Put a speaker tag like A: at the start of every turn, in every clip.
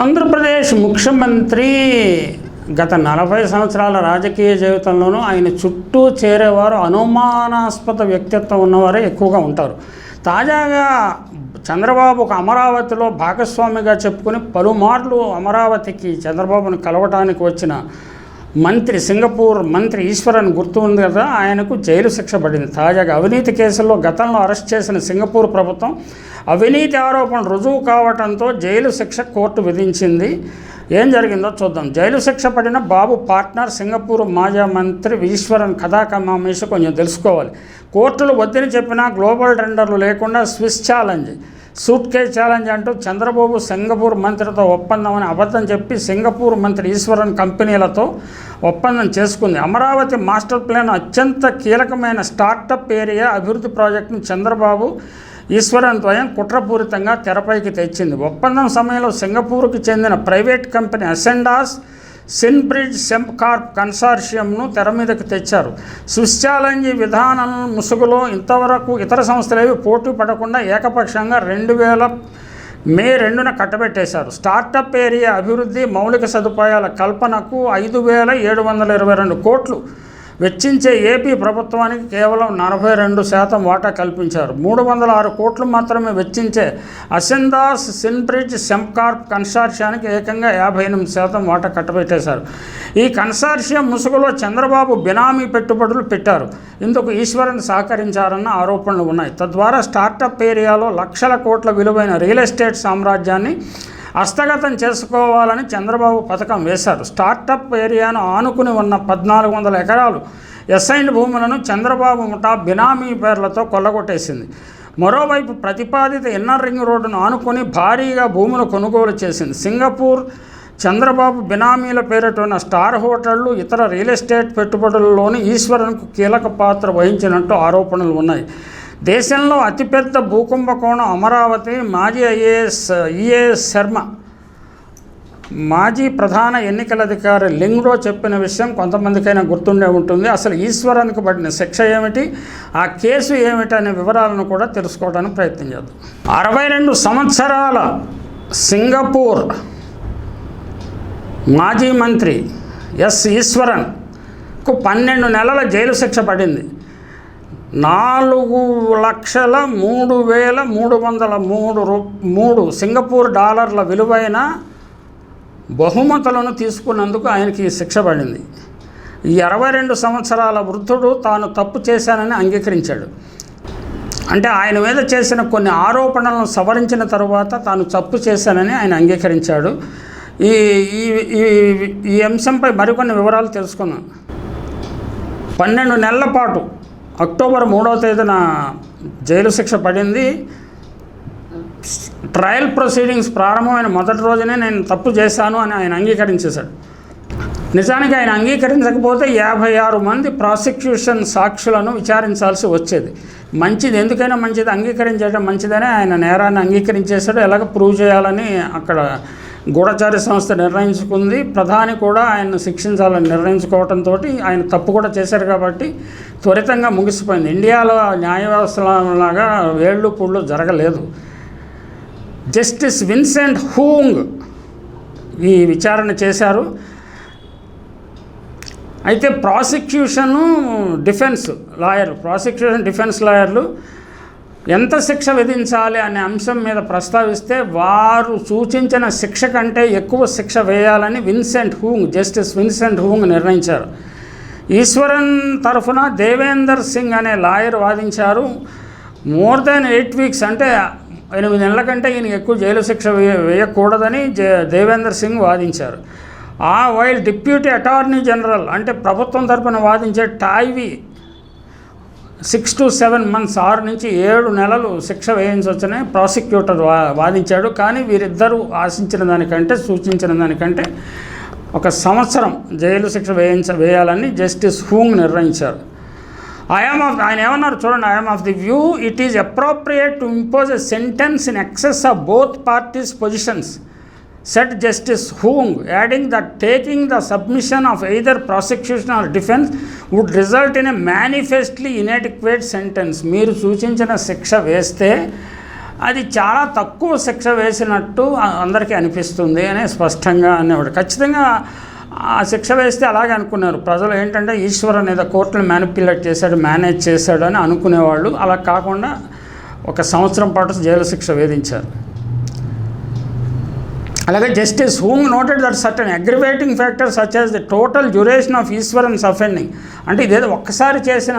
A: ఆంధ్రప్రదేశ్ ముఖ్యమంత్రి గత నలభై సంవత్సరాల రాజకీయ జీవితంలోనూ ఆయన చుట్టూ చేరేవారు అనుమానాస్పద వ్యక్తిత్వం ఉన్నవారే ఎక్కువగా ఉంటారు. తాజాగా చంద్రబాబు ఒక అమరావతిలో భాగస్వామిగా చెప్పుకుని పలుమార్లు అమరావతికి చంద్రబాబును కలవటానికి వచ్చిన మంత్రి సింగపూర్ మంత్రి ఈశ్వరన్ గుర్తు ఉంది కదా ఆయనకు జైలు శిక్ష పడింది. తాజాగా అవినీతి కేసుల్లో గతంలో అరెస్ట్ చేసిన సింగపూర్ ప్రభుత్వం అవినీతి ఆరోపణ రుజువు కావడంతో జైలు శిక్ష కోర్టు విధించింది. ఏం జరిగిందో చూద్దాం. జైలు శిక్ష పడిన బాబు పార్ట్నర్ సింగపూర్ మాజా మంత్రి ఈశ్వరన్ కథాకమామేష కొంచెం తెలుసుకోవాలి. కోర్టులు వద్దని చెప్పినా గ్లోబల్ టెండర్లు లేకుండా Swiss challenge. Suitcase challenge అంటూ చంద్రబాబు సింగపూర్ మంత్రితో ఒప్పందం అని అబద్ధం చెప్పి సింగపూర్ మంత్రి ఈశ్వరన్ కంపెనీలతో ఒప్పందం చేసుకుంది. అమరావతి మాస్టర్ ప్లాన్ అత్యంత కీలకమైన స్టార్టప్ ఏరియా అభివృద్ధి ప్రాజెక్టును చంద్రబాబు ఈశ్వరన్ ద్వయం కుట్రపూరితంగా తెరపైకి తెచ్చింది. ఒప్పందం సమయంలో సింగపూర్కు చెందిన private company Ascendas Singbridge Sembcorp కన్సార్షియంను తెర మీదకు తెచ్చారు. స్విస్ ఛాలెంజ్ విధానం ముసుగులో ఇంతవరకు ఇతర సంస్థలేవి పోటీ పడకుండా ఏకపక్షంగా రెండు వేల మే రెండున కట్టబెట్టేశారు. స్టార్టప్ ఏరియా అభివృద్ధి మౌలిక సదుపాయాల కల్పనకు ఐదు వేల ఏడు వందల ఇరవై రెండు కోట్లు వెచ్చించే ఏపీ ప్రభుత్వానికి కేవలం నలభై రెండు శాతం వాటా కల్పించారు. మూడు వందల ఆరు కోట్లు మాత్రమే వెచ్చించే అసెందాస్ సిన్బ్రిడ్జ్ సెంకార్ప్ కన్సార్షియానికి ఏకంగా యాభై ఎనిమిది శాతం వాటా కట్టబెట్టేశారు. ఈ కన్సార్షియం ముసుగులో చంద్రబాబు బినామీ పెట్టుబడులు పెట్టారు. ఇందుకు ఈశ్వరన్ సహకరించారన్న ఆరోపణలు ఉన్నాయి. తద్వారా స్టార్టప్ ఏరియాలో లక్షల కోట్ల విలువైన రియల్ ఎస్టేట్ సామ్రాజ్యాన్ని హస్తగతం చేసుకోవాలని చంద్రబాబు పథకం వేశారు. స్టార్టప్ ఏరియాను ఆనుకుని ఉన్న పద్నాలుగు వందల ఎకరాలు ఎస్ఐన్ భూములను చంద్రబాబు ముఠా బినామీ పేర్లతో కొల్లగొట్టేసింది. మరోవైపు ప్రతిపాదిత ఇన్నర్ రింగ్ రోడ్డును ఆనుకొని భారీగా భూములు కొనుగోలు చేసింది. సింగపూర్ చంద్రబాబు బినామీల పేరిట ఉన్న స్టార్ హోటళ్ళు ఇతర రియల్ ఎస్టేట్ పెట్టుబడుల్లోని ఈశ్వరన్కు కీలక పాత్ర వహించినట్టు ఆరోపణలు ఉన్నాయి. దేశంలో అతిపెద్ద భూకుంభకోణం అమరావతి మాజీ ఐఏఎస్ ఈఏఎస్ శర్మ. మాజీ ప్రధాన ఎన్నికల అధికారి లింగ్రో చెప్పిన విషయం కొంతమందికైనా గుర్తుండే ఉంటుంది. అసలు ఈశ్వరానికి పడిన శిక్ష ఏమిటి? ఆ కేసు ఏమిటి అనే వివరాలను కూడా తెలుసుకోవడానికి ప్రయత్నం చేద్దాం. అరవై రెండు సంవత్సరాల సింగపూర్ మాజీ మంత్రి ఎస్ ఈశ్వరన్కు పన్నెండు నెలల జైలు శిక్ష పడింది. నాలుగు లక్షల మూడు వేల మూడు వందల మూడు రూ మూడు సింగపూర్ డాలర్ల విలువైన బహుమతులను తీసుకున్నందుకు ఆయనకి శిక్ష పడింది. ఈ అరవై రెండు సంవత్సరాల వృద్ధుడు తాను తప్పు చేశానని అంగీకరించాడు. అంటే ఆయన మీద చేసిన కొన్ని ఆరోపణలను సవరించిన తరువాత తాను తప్పు చేశానని ఆయన అంగీకరించాడు. ఈ ఈ ఈ- ఈ అంశంపై మరికొన్ని వివరాలు తెలుసుకుందాం. పన్నెండు నెలల పాటు అక్టోబర్ మూడవ తేదీన జైలు శిక్ష పడింది. ట్రయల్ ప్రొసీడింగ్స్ ప్రారంభమైన మొదటి రోజునే నేను తప్పు చేశాను అని ఆయన అంగీకరించేశాడు. నిజానికి ఆయన అంగీకరించకపోతే యాభై ఆరు మంది ప్రాసిక్యూషన్ సాక్షులను విచారించాల్సి వచ్చేది. మంచిది ఎందుకైనా మంచిది అంగీకరించడం మంచిదని ఆయన నేరాన్ని అంగీకరించేశాడు. ఎలాగ ప్రూవ్ చేయాలని అక్కడ గూఢచారి సంస్థ నిర్ణయించుకుంది. ప్రధాని కూడా ఆయన శిక్షించాలని నిర్ణయించుకోవడంతో ఆయన తప్పు కూడా చేశారు కాబట్టి త్వరితంగా ముగిసిపోయింది. ఇండియాలో న్యాయ వ్యవస్థలాగా వేళ్ళు పుళ్ళు జరగలేదు. జస్టిస్ విన్సెంట్ హూంగ్ ఈ విచారణ చేశారు. అయితే prosecution defence lawyer prosecution defence లాయర్లు ఎంత శిక్ష విధించాలి అనే అంశం మీద ప్రస్తావిస్తే వారు సూచించిన శిక్ష కంటే ఎక్కువ శిక్ష వేయాలని Vincent Hoong justice Vincent Hoong నిర్ణయించారు. ఈశ్వరన్ తరఫున దేవేందర్ సింగ్ అనే లాయర్ వాదించారు. మోర్ దాన్ ఎయిట్ వీక్స్ అంటే ఎనిమిది నెలల కంటే ఈయన ఎక్కువ జైలు శిక్ష వేయ వేయకూడదని జే దేవేందర్ సింగ్ వాదించారు. ఆ వైల్ డిప్యూటీ అటార్నీ జనరల్ అంటే ప్రభుత్వం తరపున వాదించే టాయ్వి సిక్స్ టు సెవెన్ మంత్స్ ఆరు నుంచి ఏడు నెలలు శిక్ష వేయించవచ్చని ప్రాసిక్యూటర్ వా వాదించాడు. కానీ వీరిద్దరూ ఆశించిన దానికంటే సూచించిన దానికంటే ఒక సంవత్సరం జైలు శిక్ష వేయించ వేయాలని జస్టిస్ హూంగ్ నిర్ణయించారు. ఐఎమ్ ఆఫ్ ఆయన ఏమన్నారు చూడండి I'm of the view it is appropriate to impose a sentence in excess of both parties positions said Justice Hoong adding that taking the submission of either prosecution or defense would result in a manifestly inadequate sentence. మీరు సూచించిన శిక్ష వేస్తే అది చాలా తక్కువ శిక్ష వేసినట్టు అందరికీ అనిపిస్తుంది అని స్పష్టంగా అనేవాడు. ఖచ్చితంగా ఆ శిక్ష వేస్తే అలాగే అనుకున్నారు. ప్రజలు ఏంటంటే ఈశ్వర్ అనేది కోర్టును మ్యానిపులేట్ చేశాడు మేనేజ్ చేశాడు అని అనుకునేవాళ్ళు. అలా కాకుండా ఒక సంవత్సరం పాటు జైలు శిక్ష వేధించారు. అలాగే justice Hoong noted that certain aggravating factor such as the total duration of Iswaran's offending అంటే ఇదేదో ఒక్కసారి చేసిన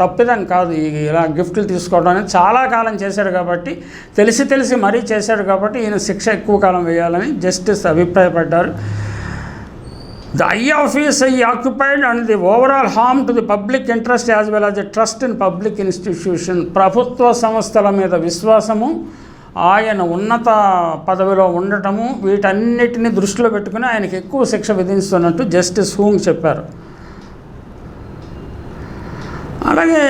A: తప్పిదం కాదు ఇలా గిఫ్ట్లు తీసుకోవడం అనేది చాలా కాలం చేశాడు కాబట్టి తెలిసి తెలిసి మరీ చేశాడు కాబట్టి ఈయన శిక్ష ఎక్కువ కాలం వేయాలని జస్టిస్ అభిప్రాయపడ్డారు. The high office I occupied and the overall harm to the public interest as well as the trust in public institution ప్రభుత్వ సంస్థల మీద విశ్వాసము ఆయన ఉన్నత పదవిలో ఉండటము వీటన్నిటిని దృష్టిలో పెట్టుకుని ఆయనకి ఎక్కువ శిక్ష విధిస్తున్నట్టు జస్టిస్ హూంగ్ చెప్పారు. అలాగే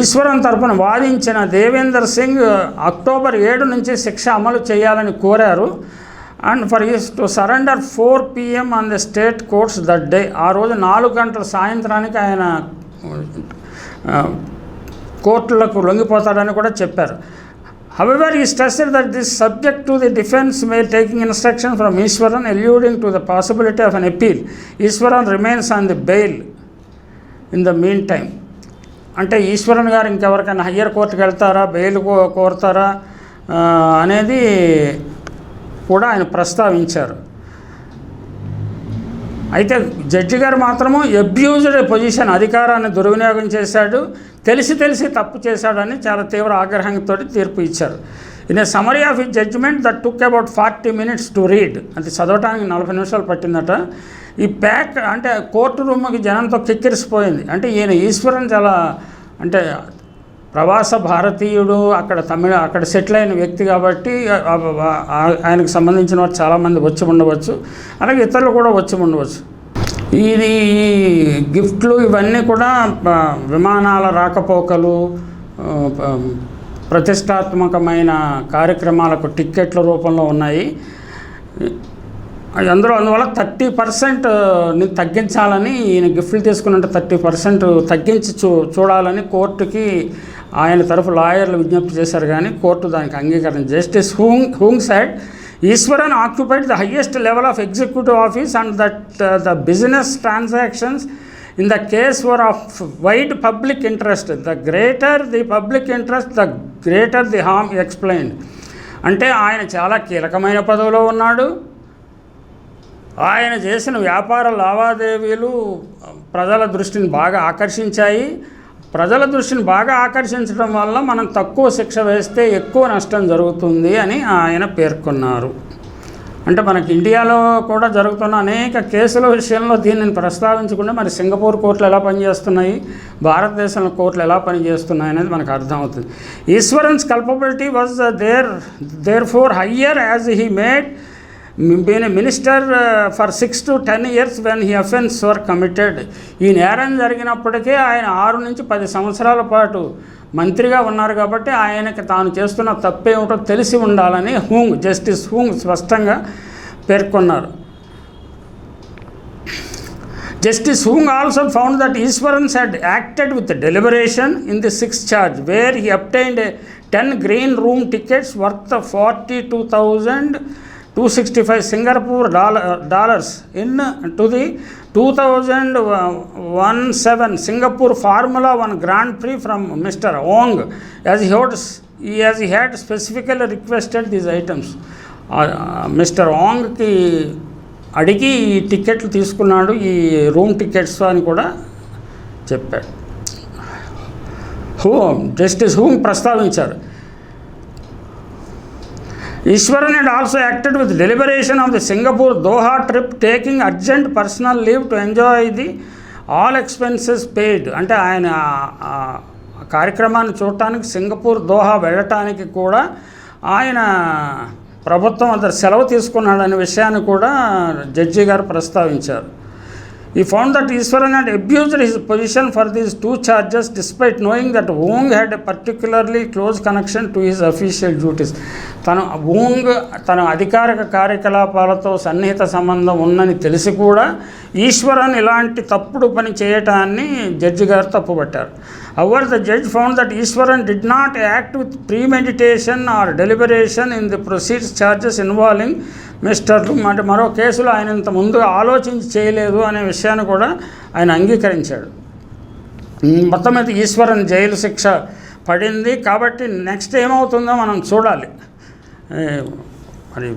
A: ఈశ్వరం తరపున వాదించిన దేవేందర్ సింగ్ అక్టోబర్ ఏడు నుంచి శిక్ష అమలు చేయాలని కోరారు. And for is to surrender four PM on the state courts that day ఆ రోజు నాలుగు గంటల సాయంత్రానికి ఆయన కోర్టులకు లొంగిపోతాడని కూడా చెప్పారు. However he stressed that this subject to the defence may taking instruction from Iswaran alluding to the possibility of an appeal Iswaran remains on the bail in the meantime అంటే ఈశ్వరన్ గారు ఇంకెవరికైనా హయ్యర్ కోర్టుకి వెళ్తారా బెయిల్ కో- కోరుతారా అనేది కూడా ఆయన ప్రస్తావించారు. అయితే జడ్జి గారు మాత్రము అబ్యూజ్డ్ పొజిషన్ అధికారాన్ని దుర్వినియోగం చేశాడు. తెలిసి తెలిసి తప్పు చేశాడని చాలా తీవ్ర ఆగ్రహంతో తీర్పు ఇచ్చారు. ఇన్ ఏ సమరీ ఆఫ్ ఈ judgment that took about forty minutes to read అది చదవటానికి నలభై నిమిషాలు పట్టిందట ఈ ప్యాక్ అంటే కోర్టు రూమ్కి జనంతో కిక్కిరిసిపోయింది. అంటే ఈయన ఈశ్వరన్ చాలా అంటే ప్రవాస భారతీయుడు అక్కడ తమిళ అక్కడ సెటిల్ అయిన వ్యక్తి కాబట్టి ఆయనకు సంబంధించిన వారు చాలామంది వచ్చి ఉండవచ్చు. అలాగే ఇతరులు కూడా వచ్చి ఉండవచ్చు. ఇది గిఫ్ట్లు ఇవన్నీ కూడా విమానాల రాకపోకలు ప్రతిష్టాత్మకమైన కార్యక్రమాలకు టిక్కెట్ల రూపంలో ఉన్నాయి. అందులో అందువల్ల థర్టీ పర్సెంట్ తగ్గించాలని ఈయన గిఫ్ట్లు తీసుకున్నట్టు థర్టీ పర్సెంట్ తగ్గించి చూ చూడాలని కోర్టుకి ఆయన తరఫు లాయర్లు విజ్ఞప్తి చేశారు. కానీ కోర్టు దానికి అంగీకరణ justice Hoong Hoong said Iswaran occupied the highest level of executive office and that the business transactions in the case were of wide public interest the greater the public interest the greater the harm explained అంటే ఆయన చాలా కీలకమైన పదవిలో ఉన్నాడు. ఆయన చేసిన వ్యాపార లావాదేవీలు ప్రజల దృష్టిని బాగా ఆకర్షించాయి. ప్రజల దృష్టిని బాగా ఆకర్షించడం వల్ల మనం తక్కువ శిక్ష వేస్తే ఎక్కువ నష్టం జరుగుతుంది అని ఆయన పేర్కొన్నారు. అంటే మనకి ఇండియాలో కూడా జరుగుతున్న అనేక కేసుల విషయంలో దీనిని ప్రస్తావించకుండా మరి సింగపూర్ కోర్టులు ఎలా పనిచేస్తున్నాయి భారతదేశంలో కోర్టులు ఎలా పనిచేస్తున్నాయి అనేది మనకు అర్థమవుతుంది. Iswaran's culpability was there therefore higher as he made been minister for six to ten years when he offence were committed ఈ నేరం జరిగినప్పటికీ ఆయన ఆరు నుంచి పది సంవత్సరాల పాటు మంత్రిగా ఉన్నారు కాబట్టి ఆయనకి తాను చేస్తున్న తప్పేమిటో తెలిసి ఉండాలని హూంగ్ జస్టిస్ హూంగ్ స్పష్టంగా పేర్కొన్నారు. Justice Hoong also Hung also found that Iswarans had acted with deliberation in the sixth charge, where he obtained a 10 green room two sixty five Singapore dollar dollars in to the two thousand one seven Singapore formula one grand prix from mister Ong as he as had specifically requested these items mister ఓంగ్కి అడిగి ఈ టికెట్లు తీసుకున్నాడు ఈ room tickets అని కూడా చెప్పాడు Hoong justice home ప్రస్తావించారు Iswaran and also acted with deliberation of the Singapore Doha trip taking urgent personal leave to enjoy the all expenses paid అంటే ఆయన కార్యక్రమాన్ని చూడటానికి సింగపూర్ దోహా వెళ్ళటానికి కూడా ఆయన ప్రభుత్వం అంత సెలవు తీసుకున్నాడనే విషయాన్ని కూడా జడ్జి గారు ప్రస్తావించారు. He found that Iswaran had abused his position for these two charges despite knowing that Wong had a particularly close connection to his official duties. తను వోంగ్ తన అధికారిక కార్యకలాపాలతో సన్నిహిత సంబంధం ఉందని తెలిసి కూడా ఈశ్వరన్ ఇలాంటి తప్పుడు పని చేయటాన్ని జడ్జి గారు తప్పుపట్టారు our the judge found that Iswaran did not act with premeditation or deliberation in the proceeds charges involving mister అంటే మరో కేసులో ఆయన ఇంత ముందుగా ఆలోచించి చేయలేదు అనే విషయాన్ని కూడా ఆయన అంగీకరించాడు. మొత్తం మీద ఈశ్వరన్ జైలు శిక్ష పడింది. కాబట్టి నెక్స్ట్ ఏమవుతుందో మనం చూడాలి. మరి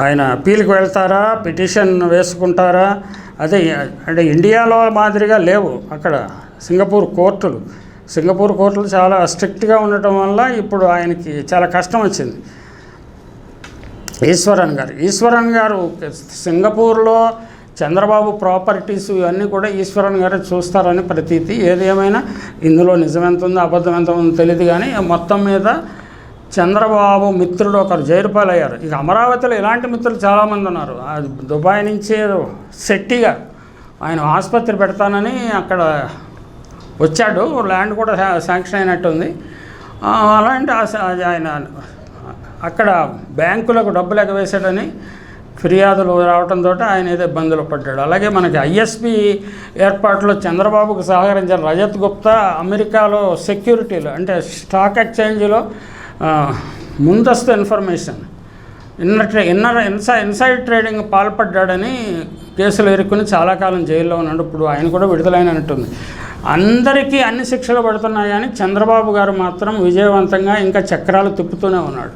A: ఆయన అప్పీల్కి వెళ్తారా? పిటిషన్ వేసుకుంటారా? అదే అంటే ఇండియాలో మాదిరిగా లేవు అక్కడ. సింగపూర్ కోర్టులు. సింగపూర్ కోర్టులు చాలా స్ట్రిక్ట్గా ఉండటం వల్ల ఇప్పుడు ఆయనకి చాలా కష్టం వచ్చింది. ఈశ్వరన్ గారు ఈశ్వరన్ గారు సింగపూర్లో చంద్రబాబు ప్రాపర్టీస్ ఇవన్నీ కూడా ఈశ్వరన్ గారే చూస్తారని ప్రతీతి. ఏది ఏమైనా ఇందులో నిజం ఎంత ఉందో అబద్ధం ఎంత ఉందో తెలియదు కానీ మొత్తం మీద చంద్రబాబు మిత్రుడు ఒకరు జైరుపాలు అయ్యారు ఇక అమరావతిలో ఇలాంటి మిత్రులు చాలామంది ఉన్నారు. దుబాయ్ నుంచి ఏదో శెట్టిగా ఆయన ఆసుపత్రి పెడతానని అక్కడ వచ్చాడు ల్యాండ్ కూడా శాంక్షన్ అయినట్టుంది. అలాంటి ఆయన అక్కడ బ్యాంకులకు డబ్బులు ఎగవేశాడని ఫిర్యాదులు రావడంతో ఆయన ఏదో ఇబ్బందులు పడ్డాడు. అలాగే మనకి ఐఎస్పి ఏర్పాటులో చంద్రబాబుకు సహకరించిన రజత్ గుప్తా అమెరికాలో సెక్యూరిటీలు అంటే స్టాక్ ఎక్స్చేంజ్లో ముందస్తు ఇన్ఫర్మేషన్ ఇన్నర్ ట్రే ఇన్నర్ ఇన్సై ఇన్సైడ్ ట్రేడింగ్ పాల్పడ్డాడని కేసులు ఎరుక్కుని చాలా కాలం జైల్లో ఉన్నాడు. ఇప్పుడు ఆయన కూడా విడుదలైనట్టుంది. అందరికీ అన్ని శిక్షలు పడుతున్నాయని చంద్రబాబు గారు మాత్రం విజయవంతంగా ఇంకా చక్రాలు తిప్పుతూనే ఉన్నాడు.